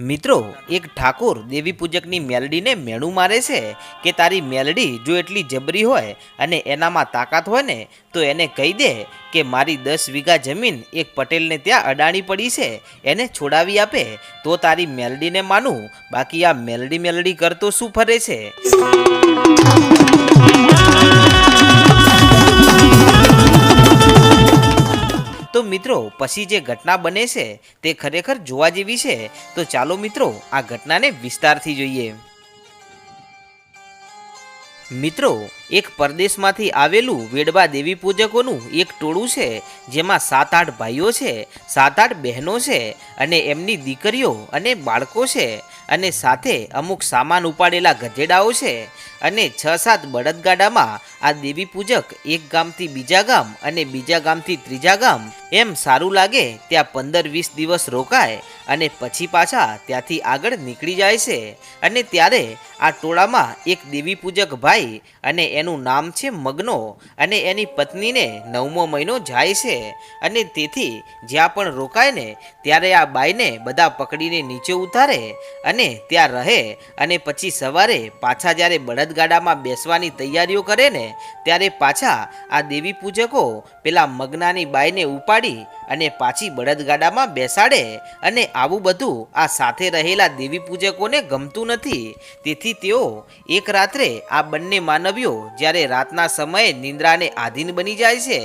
મિત્રો, એક ઠાકોર દેવી પૂજકની મેલડીને મેણું મારે છે કે તારી મેલડી જો એટલી જબરી હોય અને એનામાં તાકાત હોય ને, તો એને કહી દે કે મારી દસ વીઘા જમીન એક પટેલને ત્યાં અડાણી પડી છે, એને છોડાવી આપે, તો તારી મેલડીને માનું. બાકી આ મેલડી મેલડી કરતો શું ફરે છે? તો મિત્રો, પછી જે ઘટના બને છે, તે ખરેખર જોવા જેવી છે, તો ચાલો મિત્રો, આ ઘટનાને વિસ્તારથી જોઈએ. મિત્રો, એક પરદેશમાંથી આવેલું વેડવા દેવી પૂજકોનું એક ટોળું છે, જેમાં સાત આઠ ભાઈઓ છે સાત આઠ બહેનો છે, અને એમની દીકરીઓ અને બાળકો છે, અને સાથે અમુક સામાન ઉપાડેલા ગધેડાઓ છે અને છ સાત બળદગાડામાં આ દેવી પૂજક એક ગામથી બીજા ગામ અને બીજા ગામથી ત્રીજા ગામ, એમ સારું લાગે ત્યાં પંદર વીસ દિવસ રોકાય અને પછી પાછા ત્યાંથી આગળ નીકળી જાય છે. અને ત્યારે આ ટોળામાં એક દેવી પૂજક ભાઈ અને એનું નામ છે મગનો અને એની પત્નીને નવમો મહિનો જાય છે. અને તેથી જ્યાં પણ રોકાય ને ત્યારે આ બાઈને બધા પકડીને નીચે ઉતારે અને ત્યાં રહે અને પછી સવારે પાછા જ્યારે બળદગાડામાં બેસવાની તૈયારીઓ કરે ને ત્યારે પાછા આ દેવી પૂજકો પેલા મગનાની બાઈને ઉપાડી અને પાછી બળદગાડામાં બેસાડે અને આવું બધું આ સાથે રહેલા દેવી પૂજકોને ગમતું નથી. તેથી તેઓ એક રાત્રે આ બંને માનવીઓ જ્યારે રાતના સમયે નિંદ્રાને આધીન બની જાય છે,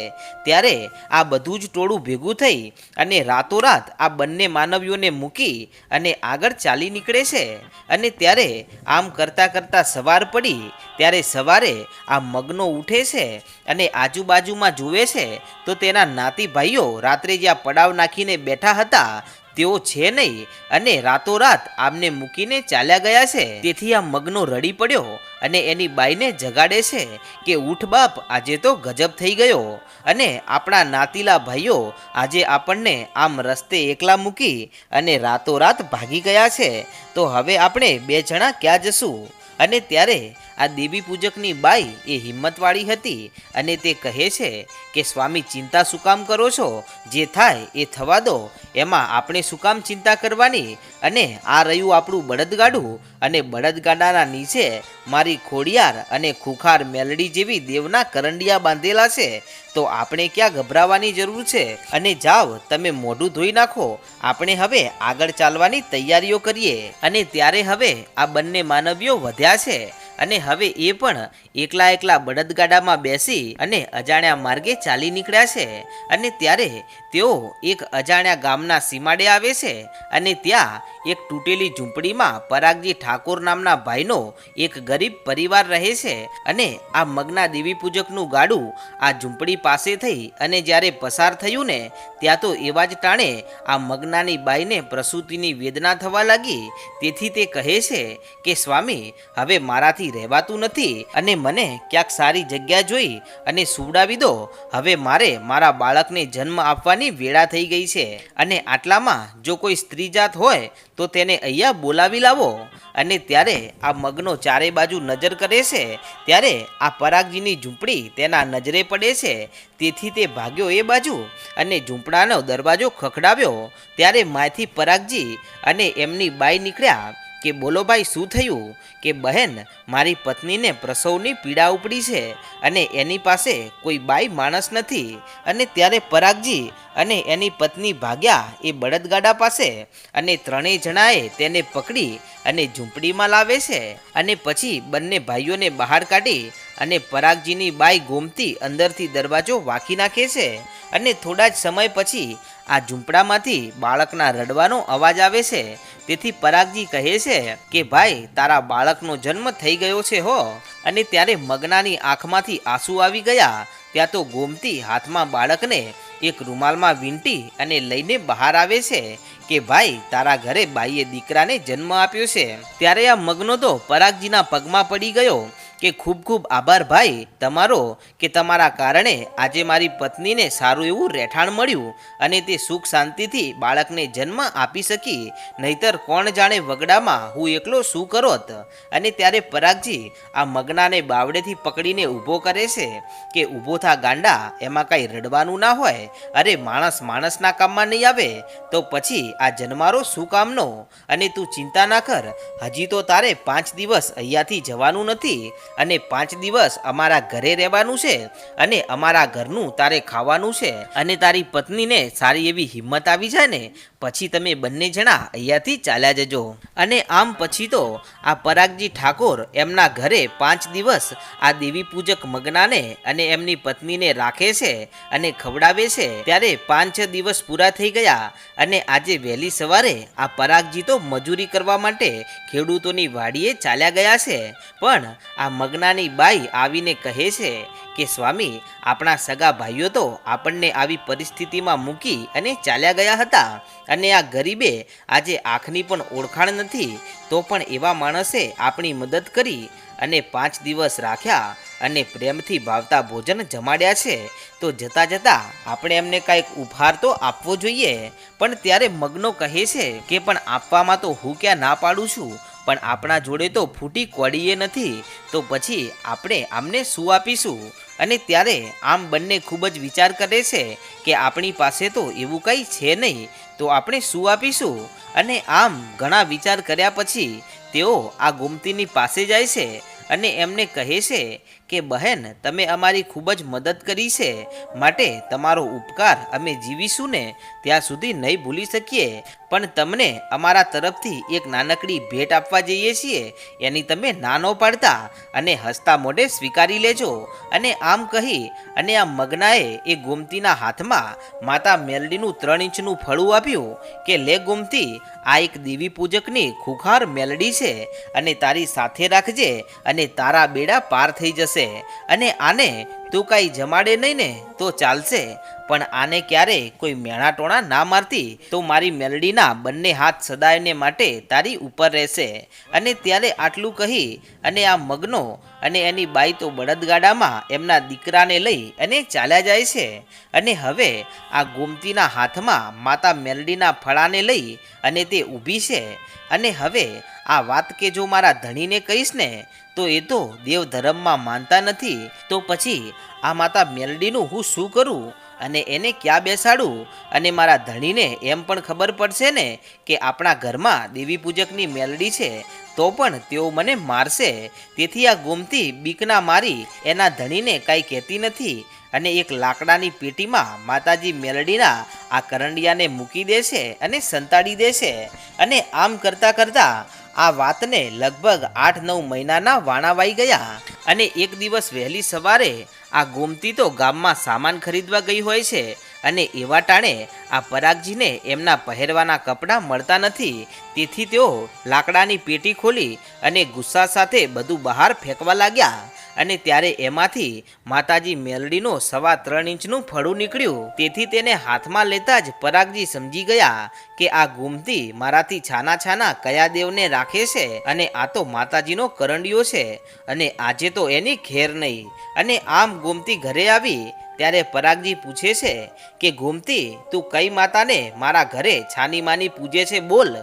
ત્યારે આ બધું જ ટોળું ભેગું થઈ અને રાતોરાત આ બંને માનવીઓને મૂકી અને આગળ ચાલી નીકળે છે. અને ત્યારે આમ કરતાં કરતાં સવાર પડી, ત્યારે સવારે આ મગનો ઉઠે છે અને આજુબાજુમાં જુએ છે, તો તેના નાતી ભાઈઓ રાત્રે જ્યાં પડાવ નાખીને બેઠા હતા, તેઓ છે નહીં અને રાતોરાત આમને મૂકીને ચાલ્યા ગયા છે. તેથી આ મગનો રડી પડ્યો અને એની બાઈને જગાડે છે કે ઉઠ બાપ, આજે તો ગજબ થઈ ગયો. અને આપણા નાતીલા ભાઈઓ આજે આપણને આમ રસ્તે એકલા મૂકી અને રાતોરાત ભાગી ગયા છે. તો હવે આપણે બે જણા ક્યાં જશું? અને ત્યારે આ દેવી પૂજકની બાઈ એ હિંમતવાળી હતી અને તે કહે છે કે, સ્વામી ચિંતા શું કામ કરો છો? જે થાય એ થવા દો એમાં આપણે શું કામ ચિંતા કરવાની? અને આ રહ્યું આપણું બળદગાડું. અને બળદગાડાના નીચે મારી ખોડિયાર અને ખુખાર મેલડી જેવી દેવના કરંડિયા બાંધેલા છે. તો આપણે ક્યાં ગભરાવાની જરૂર છે? અને જાઓ તમે મોઢું ધોઈ નાખો. આપણે હવે આગળ ચાલવાની તૈયારીઓ કરીએ. અને ત્યારે હવે આ બંને માનવીઓ વધ્યા છે. અને હવે એ પણ એકલા એકલા બળદગાડામાં બેસી અને અજાણ્યા માર્ગે ચાલી નીકળ્યા છે. અને ત્યારે તેઓ એક અજાણ્યા ગામના સીમાડે આવે છે અને ત્યાં એક તૂટેલી ઝૂંપડીમાં પરાગજી ઠાકોર નામના ભાઈનો એક ગરીબ પરિવાર રહે છે અને આ મગના દેવી પૂજકનું ગાડું આ ઝૂંપડી પાસે થઈ અને જ્યારે પસાર થયું ને, ત્યાં તો એવા જ ટાણે આ મગનાની બાઈને પ્રસૂતિની વેદના થવા લાગી. તેથી તે કહે છે કે, સ્વામી, હવે મારાથી રહેવાતું નથી અને મને ક્યાંક સારી જગ્યા જોઈ અને સુવડાવી દો. હવે મારે મારા બાળકને જન્મ આપવાની વેળા થઈ ગઈ છે. અને આટલામાં જો કોઈ સ્ત્રી જાત હોય, તો તેને અહીંયા બોલાવી લાવો. અને ત્યારે આ મગનો ચારે બાજુ નજર કરે છે, ત્યારે આ પરાગજીની ઝૂંપડી તેના નજરે પડે છે. તેથી તે ભાગ્યો એ બાજુ અને ઝૂંપડાનો દરવાજો ખખડાવ્યો. ત્યારે માથી પરાગજી અને એમની બાઈ નીકળ્યા. કે બોલો ભાઈ, શું થયું? કે બહેન, મારી પત્નીને પ્રસવની પીડા ઉપડી છે અને એની પાસે કોઈ બાઈ માણસ નથી. અને ત્યારે પરાગજી અને એની પત્ની ભાગ્યા એ બળદગાડા પાસે અને ત્રણેય જણાએ તેને પકડી અને ઝૂંપડીમાં લાવે છે. અને પછી બંને ભાઈઓને બહાર કાઢી અને પરાગજીની બાઈ ગોમતી અંદરથી દરવાજો વાંકી નાખે છે અને થોડા જ સમય પછી આ ઝૂંપડામાંથી બાળકના રડવાનો અવાજ આવે છે. તેથી પરાગજી કહે છે કે, ભાઈ, તારા બાળકનો જન્મ થઈ ગયો છે હો. અને ત્યારે મગનાની આંખમાંથી આંસુ આવી ગયા. ત્યાં તો ગોમતી હાથમાં બાળકને એક રૂમાલમાં વીંટી અને લઈને બહાર આવે છે કે, ભાઈ, તારા ઘરે બાઈએ દીકરાને જન્મ આપ્યો છે. ત્યારે આ મગનો તો પરાગજીના પગમાં પડી ગયો. કે ખૂબ ખૂબ આભાર ભાઈ તમારો કે તમારા કારણે આજે મારી પત્નીને સારું એવું રહેઠાણ મળ્યું અને તે સુખ શાંતિથી બાળકને જન્મ આપી શકી. નહીતર કોણ જાણે વગડામાં હું એકલો શું કરોત? અને ત્યારે પરાગજી આ મગનાને બાવડેથી પકડીને ઊભો કરે છે કે ઊભો થા ગાંડા, એમાં કાંઈ રડવાનું ના હોય? અરે માણસ માણસના કામમાં નહીં આવે, તો પછી આ જન્મારો શું કામનો? અને તું ચિંતા ના કર, હજી તો તારે પાંચ દિવસ અહીંયાથી જવાનું નથી. અને પાંચ દિવસ અમારા ઘરે રહેવાનું છે અને અમારા ઘરનું તારે ખાવાનું છે. અને તારી પત્નીને સારી એવી હિંમત આવી જાય ને, પછી તમે બંને જણા અહીંયાથી ચાલ્યા જજો. અને આમ પછી તો આ પરાગજી ઠાકોર એમના ઘરે પાંચ દિવસ આ દેવી પૂજક મગનાને અને એમની પત્નીને રાખે છે અને ખવડાવે છે. ત્યારે પાંચ દિવસ પૂરા થઈ ગયા અને આજે વહેલી સવારે આ પરાગજી તો મજૂરી કરવા માટે ખેડૂતોની વાડીએ ચાલ્યા ગયા છે. પણ આ મગનાની બાઈ આવીને કહે છે કે, સ્વામી, આપણા સગા ભાઈઓ તો આપણને આવી પરિસ્થિતિમાં મૂકી અને ચાલ્યા ગયા હતા અને આ ગરીબે આજે આંખની પણ ઓળખાણ નથી, તો પણ એવા માણસે આપણી મદદ કરી અને પાંચ દિવસ રાખ્યા અને પ્રેમથી ભાવતા ભોજન જમાડ્યા છે. તો જતાં જતાં આપણે એમને કાંઈક ઉપહાર તો આપવો જોઈએ, પણ ત્યારે મગનો કહે છે કે, પણ આપવામાં તો હું ક્યાં ના પાડું છું? પણ આપણા જોડે તો ફૂટી કોડીએ નથી. તો પછી આપણે આમને શું આપીશું? અને ત્યારે આમ બંને ખૂબ જ વિચાર કરે છે કે આપણી પાસે તો એવું કંઈ છે નહીં. તો આપણે શું આપીશું? અને આમ ઘણા વિચાર કર્યા પછી તેઓ આ ગોમતીની પાસે જાય છે. અને એમને કહે છે કે, બહેન, તમે અમારી ખૂબ જ મદદ કરી છે. માટે તમારો ઉપકાર અમે જીવીશું ને ત્યાં સુધી નહીં ભૂલી શકીએ. પણ તમને અમારા તરફથી એક નાનકડી ભેટ આપવા જઈએ છીએ. એની તમે નાનો પાડતા અને હસતા મોઢે સ્વીકારી લેજો. અને આમ કહી અને આ મગનાએ એ ગોમતીના હાથમાં માતા મેલડીનું ત્રણ ઇંચનું ફળું આપ્યું કે, લે ગોમતી, આ એક દેવી પૂજકની ખુખાર મેલડી છે અને તારી સાથે રાખજે અને તારા બેડા પાર થઈ જશે. અને આને તું કાંઈ જમાડે નહીં ને, તો ચાલશે. પણ આને ક્યારે કોઈ મેણાટોણા ના મારતી, તો મારી મેલડીના બંને હાથ સદાયને માટે તારી ઉપર રહેશે. અને ત્યારે આટલું કહી, અને આ મગનો અને એની બાઈ તો બળદગાડામાં એમના દીકરાને લઈ અને ચાલ્યા જાય છે. અને હવે આ ગોમતીના હાથમાં માતા મેલડીના ફળાને લઈ અને તે ઊભી છે. અને હવે આ વાત કે જો મારા ધણીને કહીશ ને, તો એ તો દેવ ધર્મમાં માનતા નથી. તો પછી આ માતા મેલડીનું હું શું કરું? અને એને ક્યાં બેસાડું? અને મારા ધણીને એમ પણ ખબર પડશે ને કે આપણા ઘરમાં દેવી પૂજકની મેલડી છે, તો પણ તેઓ મને મારશે. તેથી આ ગોમતી બીકના મારી એના ધણીને કાંઈ કહેતી નથી અને એક લાકડાની પેટીમાં માતાજી મેલડીના આ કરંડિયાને મૂકી દેશે અને સંતાડી દેશે અને આમ કરતાં કરતાં આ વાતને લગભગ આઠ નવ મહિનાના વાણાવાઈ ગયા અને એક દિવસ વહેલી સવારે આ ગોમતી તો ગામમાં સામાન ખરીદવા ગઈ હોય છે અને એવા ટાણે આ પરાગજીને એમના પહેરવાના કપડાં મળતા નથી. તેથી તેઓ લાકડાની પેટી ખોલી અને ગુસ્સા સાથે બધું બહાર ફેંકવા લાગ્યા. અને ત્યારે એમાંથી માતાજી મેલડીનો સવા ત્રણ ઇંચનું ફળું નીકળ્યું. તેથી તેને હાથમાં લેતા જ પરાગજી સમજી ગયા કે આ ગુમતી મારાથી છાના છાના કયા દેવને રાખે છે અને આ તો માતાજીનો કરંડિયો છે અને આજે તો એની ખેર નહીં. અને આમ ગોમતી ઘરે આવી ત્યારે પરાગજી પૂછે છે કે, ગોમતી, તું કઈ માતાને મારા ઘરે છાની માની પૂજે છે બોલ.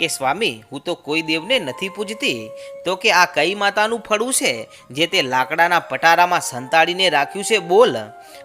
કે સ્વામી, હું તો કોઈ દેવને નથી પૂજતી. તો કે આ કઈ માતાનું ફળું છે, જે તે લાકડાના પટારામાં સંતાડીને રાખ્યું છે બોલ.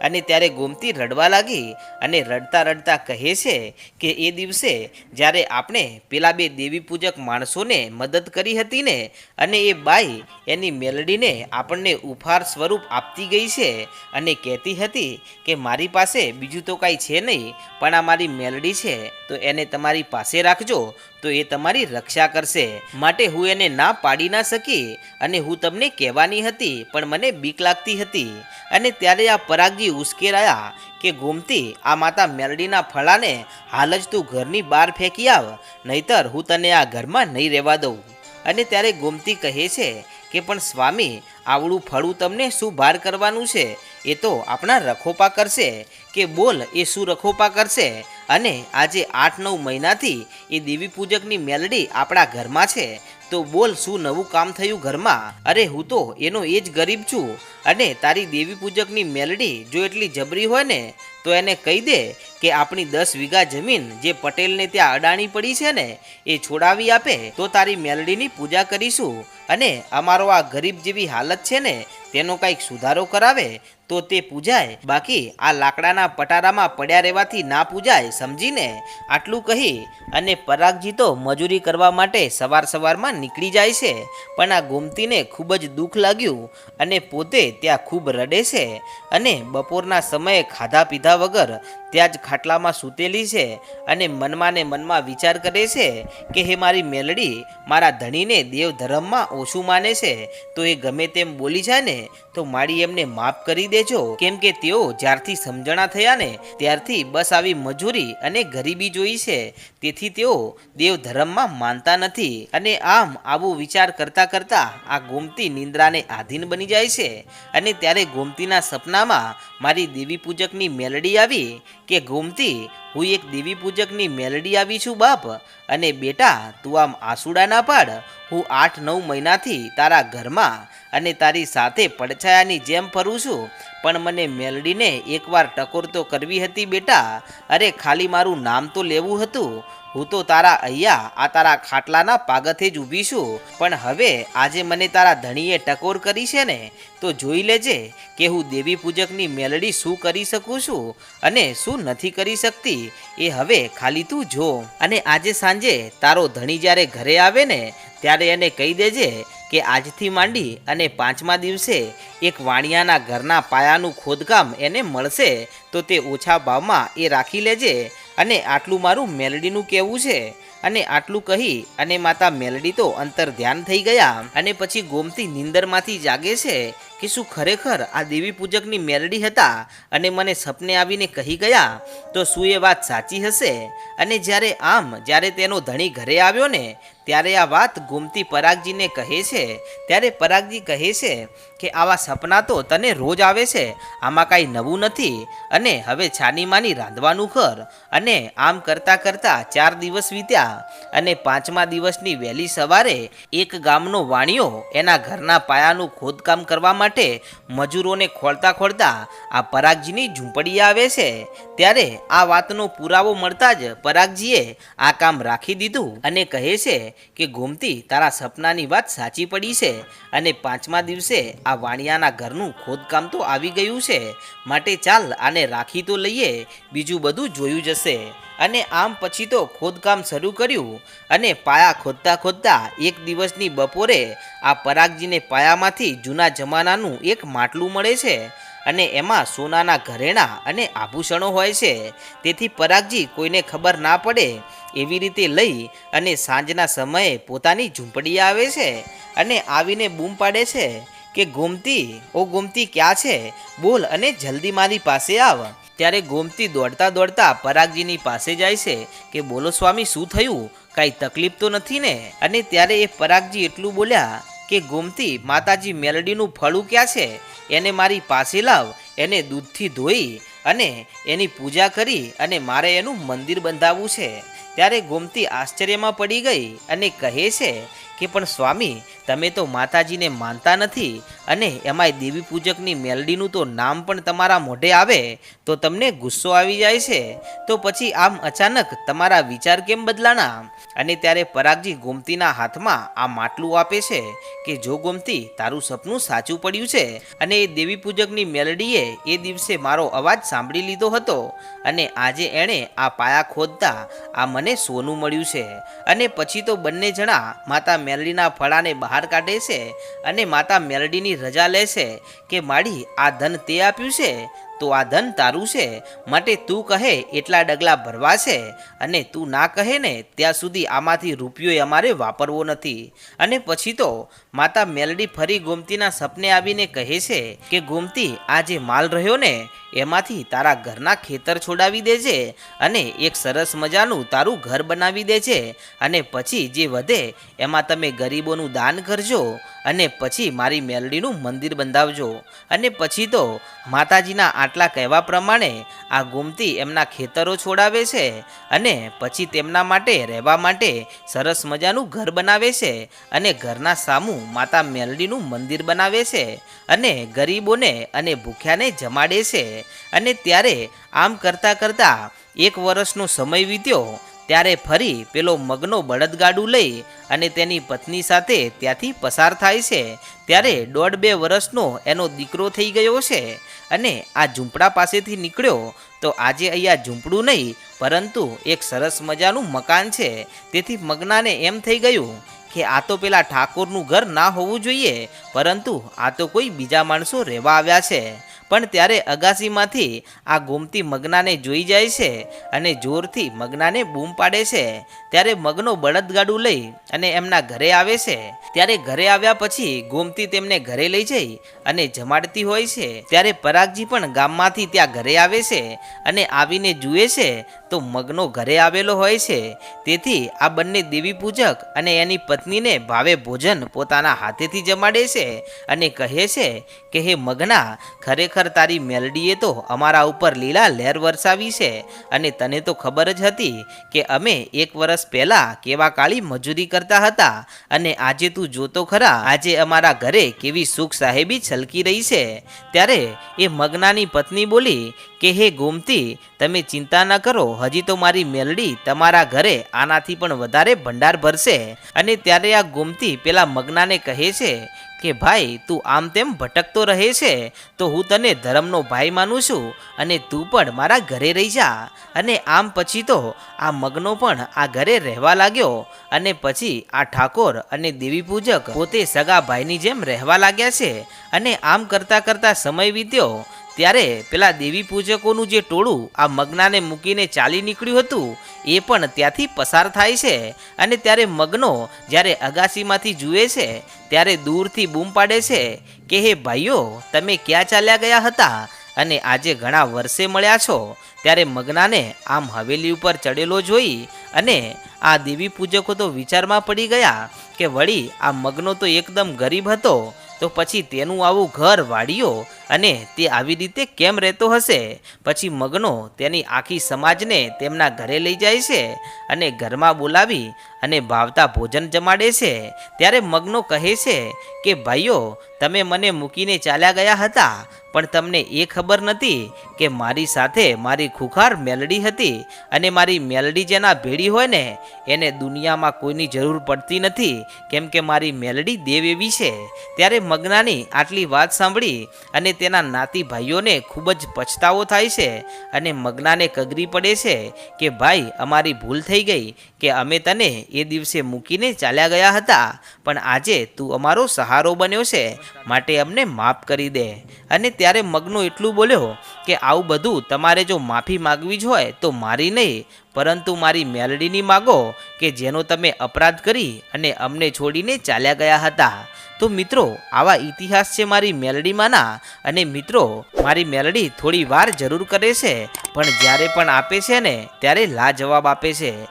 અને ત્યારે ગોમતી રડવા લાગી અને રડતા રડતા કહે છે કે એ દિવસે જ્યારે આપણે પેલા બે દેવી પૂજક માણસોને મદદ કરી હતી ને, અને એ બાઈ એની મેલડીને આપણને ઉપહાર સ્વરૂપ આપતી ગઈ છે અને કહેતી હતી કે મારી પાસે બીજું તો કાંઈ છે નહીં, પણ આ મારી મેલડી છે, તો એને તમારી પાસે રાખજો. તો એ તમારી રક્ષા કરશે. માટે હું એને ના પાડી ના શકી અને હું તમને કહેવાની હતી, પણ મને બીક લાગતી હતી. અને ત્યારે આ પરાગજી ઉશ્કેરાયા કે, ગોમતી, આ માતા મેલડીના ફળાને હાલ જ તું ઘરની બહાર ફેંકી આવ, નહીતર હું તને આ ઘરમાં નહીં રહેવા દઉં. અને ત્યારે ગોમતી કહે છે કે, પણ સ્વામી, આવડું ફળું તમને શું ભાર કરવાનું છે? એ તો આપણા રખોપા કરશે. કે, બોલ, એ શું રખોપા કરશે? અને આજે આઠ નવ મહિનાથી એ દેવી પૂજકની મેલડી આપણા ઘરમાં છે. તો બોલ, શું નવું કામ થયું ઘરમાં? અરે, હું તો એનો એ જ ગરીબ છું. અને તારી દેવી પૂજકની મેલડી જો એટલી જબરી હોય ને, તો એને કહી દે કે આપણી દસ વીઘા જમીન જે પટેલને ત્યાં અડાણી પડી છે ને, એ છોડાવી આપે, તો તારી મેલડીની પૂજા કરીશું. અને અમારો આ ગરીબ જેવી હાલત છે ને, તેનો કાંઈક સુધારો કરાવે તો તે પૂજાય. બાકી આ લાકડાના પટારામાં પડ્યા રહેવાથી ના પૂજાય, સમજીને? આટલું કહી અને પરાગજી તો મજૂરી કરવા માટે સવાર સવારમાં નીકળી જાય છે. પણ આ ગોમતીને ખૂબ જ દુઃખ લાગ્યું અને પોતે ત્યાં ખૂબ રડે છે અને બપોરના સમયે ખાધા પીધા વગર ત્યાં જ ખાટલામાં સૂતેલી છે અને મનમાં ને મનમાં વિચાર કરે છે કે, હે મારી મેલડી, મારા ધણીને દેવ ધર્મમાં ઓછું માને છે. તો એ ગમે તેમ બોલી જાય ને તો મારી એમને માફ કરી દેજો. કેમ કે તેઓ જ્યારથી સમજણા થયા ને, ત્યારથી બસ આવી મજૂરી અને ગરીબી જોઈ છે. તેથી તેઓ દેવ ધર્મમાં માનતા નથી અને આમ આવું વિચાર કરતાં કરતાં આ ગોમતી નિંદ્રાને આધીન બની જાય છે. અને ત્યારે ગોમતીના સપનામાં મારી દેવી પૂજકની મેલડી આવી કે ગોમતી હું એક દેવી પૂજકની મેલડી આવી છું બાપ. અને બેટા, તું આમ આસુડા ના પાડ. હું આઠ નવ મહિનાથી તારા ઘરમાં અને તારી સાથે પડછાયાની જેમ ફરું છું. પણ મને મેલડીને એકવાર ટકોર તો કરવી હતી બેટા. અરે ખાલી મારું નામ તો લેવું હતું. હું તો તારા અહીંયા આ તારા ખાટલાના પાગથે જ ઊભી છું. પણ હવે આજે મને તારા ધણીએ ટકોર કરી છે ને, તો જોઈ લેજે કે હું દેવી પૂજકની મેલડી શું કરી શકું છું અને શું નથી કરી શકતી. એ હવે ખાલી તું જો. અને આજે સાંજે તારો ધણી જ્યારે ઘરે આવે ને ત્યારે એને કહી દેજે કે આજથી માંડી અને પાંચમા દિવસે એક વાણિયાના ઘરના પાયાનું ખોદકામ એને મળશે, તો તે ઓછા ભાવમાં એ રાખી લેજે અને આટલું મારું મેલડીનું કહેવું છે. અને આટલું કહી અને માતા મેલડી તો અંતર ધ્યાન થઈ ગયા અને પછી ગોમતી નિંદરમાંથી જાગે છે કે શું ખરેખર આ દેવી પૂજકની મેલડી હતા અને મને સપને આવીને કહી ગયા, તો શું એ વાત સાચી હશે? અને જ્યારે આમ, જ્યારે તેનો ધણી ઘરે આવ્યો ને ત્યારે આ વાત ગોમતી પરાગજીને કહે છે. ત્યારે પરાગજી કહે છે કે આવા સપના તો તને રોજ આવે છે. આમાં કાંઈ નવું નથી. અને હવે છાની માની રાંધવાનું કર અને આમ કરતાં કરતાં ચાર દિવસ વીત્યા. અને પાંચમા દિવસની વહેલી સવારે એક ગામનો વાણિયો એના ઘરના પાયાનું ખોદકામ કરવા માટે મજૂરોને ખોળતા ખોળતા આ પરાગજીની ઝૂંપડી આવે છે. ત્યારે આ વાતનો પુરાવો મળતા જ પરાગજીએ આ કામ રાખી દીધું અને કહે છે કે ગોમતી તારા સપનાની વાત સાચી પડી છે અને પાંચમા દિવસે આ વાણિયાના ઘરનું ખોદકામ તો આવી ગયું છે. માટે ચાલ આને રાખી તો લઈએ, બીજું બધું જોયું જશે. અને આમ પછી તો ખોદકામ શરૂ કર્યું અને પાયા ખોદતા ખોદતા એક દિવસની બપોરે આ પરાગજીને પાયામાંથી જૂના જમાનાનું એક માટલું મળે છે. અને એમાં સોનાના ઘરેણાં અને આભૂષણો હોય છે. તેથી પરાગજી કોઈને ખબર ના પડે એવી રીતે લઈ અને સાંજના સમયે પોતાની ઝૂંપડી આવે છે અને આવીને બૂમ પાડે છે કે, ગોમતી, ઓ ગોમતી, ક્યાં છે? બોલ અને જલ્દી મારી પાસે આવ. ત્યારે ગોમતી દોડતા દોડતા પરાગજીની પાસે જાય છે કે, બોલો સ્વામી, શું થયું? કાંઈ તકલીફ તો નથી ને? અને ત્યારે એ પરાગજી એટલું બોલ્યા કે ગોમતી માતાજી મેલડીનું ફળું ક્યાં છે? એને મારી પાસે લાવ. એને દૂધથી ધોઈ અને એની પૂજા કરી અને મારે એનું મંદિર બંધાવવું છે. ત્યારે ગોમતી આશ્ચર્યમાં પડી ગઈ અને કહે છે કે પણ સ્વામી, તમે તો માતાજીને માનતા નથી અને એમાંય દેવી પૂજકની મેલડીનું તો નામ પણ તમારા મોઢે આવે, તો તમને ગુસ્સો આવી જાય છે. તો પછી આમ અચાનક તમારા વિચાર કેમ બદલાના? અને ત્યારે પરાગજી ગોમતીના હાથમાં આ માટલું આપે છે કે, જો ગોમતી, તારું સપનું સાચું પડ્યું છે. અને એ દેવી પૂજકની મેલડીએ એ દિવસે મારો અવાજ સાંભળી લીધો હતો અને આજે એણે આ પાયા ખોદતા આ મને સોનું મળ્યું છે. અને પછી તો બંને જણા માતા મેલડીના ફળાને બહાર કાઢે છે અને માતા મેલડીની રજા લે છે કે માડી આ ધન તે આપ્યું છે? તો આ ધન તારું છે. માટે તું કહે, એટલા ડગલા ભરવા છે અને તું ના કહે ને, ત્યાં સુધી આમાંથી રૂપિયો અમારે વાપરવો નથી. અને પછી તો માતા મેલડી ફરી ગોમતીના સપને આવીને કહે છે કે, ગોમતી, આ જે માલ રહ્યો ને, એમાંથી તારા ઘરના ખેતર છોડાવી દેજે અને એક સરસ મજાનું તારું ઘર બનાવી દેજે. અને પછી જે વધે, એમાં તમે ગરીબોનું દાન કરજો. અને પછી મારી મેલડીનું મંદિર બંધાવજો. અને પછી તો માતાજીના આટલા કહેવા પ્રમાણે આ ગોમતી એમના ખેતરો છોડાવે છે અને પછી તેમના માટે રહેવા માટે સરસ મજાનું ઘર બનાવે છે અને ઘરના સામું માતા મેલડીનું મંદિર બનાવે છે અને ગરીબોને અને ભૂખ્યાને જમાડે છે. અને ત્યારે આમ કરતાં કરતાં એક વર્ષનો સમય વીત્યો ત્યારે ફરી પેલો મગનો બળદગાડું લઈ અને તેની પત્ની સાથે ત્યાંથી પસાર થાય છે. ત્યારે દોઢ બે વર્ષનો એનો દીકરો થઈ ગયો છે અને આ ઝૂંપડા પાસેથી નીકળ્યો. તો આજે અહીંયા ઝૂંપડું નહીં, પરંતુ એક સરસ મજાનું મકાન છે. તેથી મગનાને એમ થઈ ગયું કે આ તો પેલા ઠાકોરનું ઘર ના હોવું જોઈએ, પરંતુ આ તો કોઈ બીજા માણસો રહેવા આવ્યા છે. પણ ત્યારે અગાસીમાંથી આ ગોમતી મગનાને જોઈ જાય છે અને જોરથી મગનાને બૂમ પાડે છે. ત્યારે મગનો બળદગાડું લઈ અને એમના ઘરે આવે છે. ત્યારે ઘરે આવ્યા પછી ગોમતી તેમને ઘરે લઈ જઈ અને જમાડતી હોય છે. ત્યારે પરાગજી પણ ગામમાંથી ત્યાં ઘરે આવે છે અને આવીને જુએ છે તો મગનો ઘરે આવેલો હોય છે. તેથી આ બંને દેવી પૂજક અને એની પત્નીને ભાવે ભોજન પોતાના હાથેથી જમાડે છે અને કહે છે કે, હે મગના, ખરેખર તારી મેલડીએ તો અમારા ઉપર લીલા લહેર વરસાવી છે. અને તને તો ખબર જ હતી કે અમે એક વર્ષ પહેલાં કેવા કાળી મજૂરી કરતા હતા. અને આજે તું જોતો ખરા, આજે અમારા ઘરે કેવી સુખ સાહેબી છલકી રહી છે. ત્યારે એ મગનાની પત્ની બોલી કે, હે ગોમતી, તમે ચિંતા ન કરો, હજી તો મારી મેલડી તમારા ઘરે આનાથી પણ વધારે ભંડાર ભરશે. અને ત્યારે આ ગોમતી પેલા મગનાને કહે છે કે ભાઈ, તું આમ તેમ ભટકતો રહે છે, તો હું તને ધર્મનો ભાઈ માનું છું અને તું પણ મારા ઘરે રહી જા. અને આમ પછી તો આ મગનો પણ આ ઘરે રહેવા લાગ્યો અને પછી આ ઠાકોર અને દેવી પૂજક પોતે સગા ભાઈની જેમ રહેવા લાગ્યા છે. અને આમ કરતાં કરતાં સમય વીત્યો ત્યારે પેલા દેવી પૂજકોનું જે ટોળું આ મગનાને મૂકીને ચાલી નીકળ્યું હતું, એ પણ ત્યાંથી પસાર થાય છે. અને ત્યારે મગનો જ્યારે અગાસીમાંથી જુએ છે, ત્યારે દૂરથી બૂમ પાડે છે કે, હે ભાઈઓ, તમે ક્યાં ચાલ્યા ગયા હતા? અને આજે ઘણા વર્ષે મળ્યા છો. ત્યારે મગનાને આમ હવેલી ઉપર ચડેલો જોઈ અને આ દેવી પૂજકો તો વિચારમાં પડી ગયા કે, વળી આ મગનો તો એકદમ ગરીબ હતો. તો પછી તેનું આવું ઘર વાડીઓ અને તે આવી રીતે કેમ રહેતો હશે? પછી મગનો તેની આખી સમાજને તેમના ઘરે લઈ જાય છે અને ઘરમાં બોલાવી અને ભાવતા ભોજન જમાડે છે, ત્યારે મગનો કહે છે કે, ભાઈઓ, તમે મને મૂકીને ચાલ્યા ગયા હતા, પણ તમને એ ખબર નથી કે મારી સાથે મારી ખુખાર મેલડી હતી અને મારી મેલડી જેના ભેડી હોય ને, એને દુનિયામાં કોઈની જરૂર પડતી નથી, કેમ કે મારી મેલડી દેવ એવી છે. ત્યારે મગનાની આટલી વાત સાંભળી અને તેના નાતી ભાઈઓને ખૂબ જ પછતાવો થાય છે અને મગનાને કગરી પડે છે કે, ભાઈ, અમારી ભૂલ થઈ ગઈ, કે અમે તને એ દિવસે મૂકીને ચાલ્યા ગયા હતા. પણ આજે તું અમારો સહારો બન્યો છે, માટે અમને માફ કરી દે. અને ત્યારે મગનો એટલું બોલ્યો કે, આવું બધું તમારે જો માફી માગવી જ હોય તો મારી નહીં, પરંતુ મારી મેલડીની માગો કે જેનો તમે અપરાધ કરી અને અમને છોડીને ચાલ્યા ગયા હતા. તો મિત્રો, આવા ઇતિહાસ છે મારી મેલડીમાંના. અને મિત્રો, મારી મેલડી થોડી વાર જરૂર કરે છે, પણ જ્યારે પણ આપે છે ને, ત્યારે લાજવાબ આપે છે.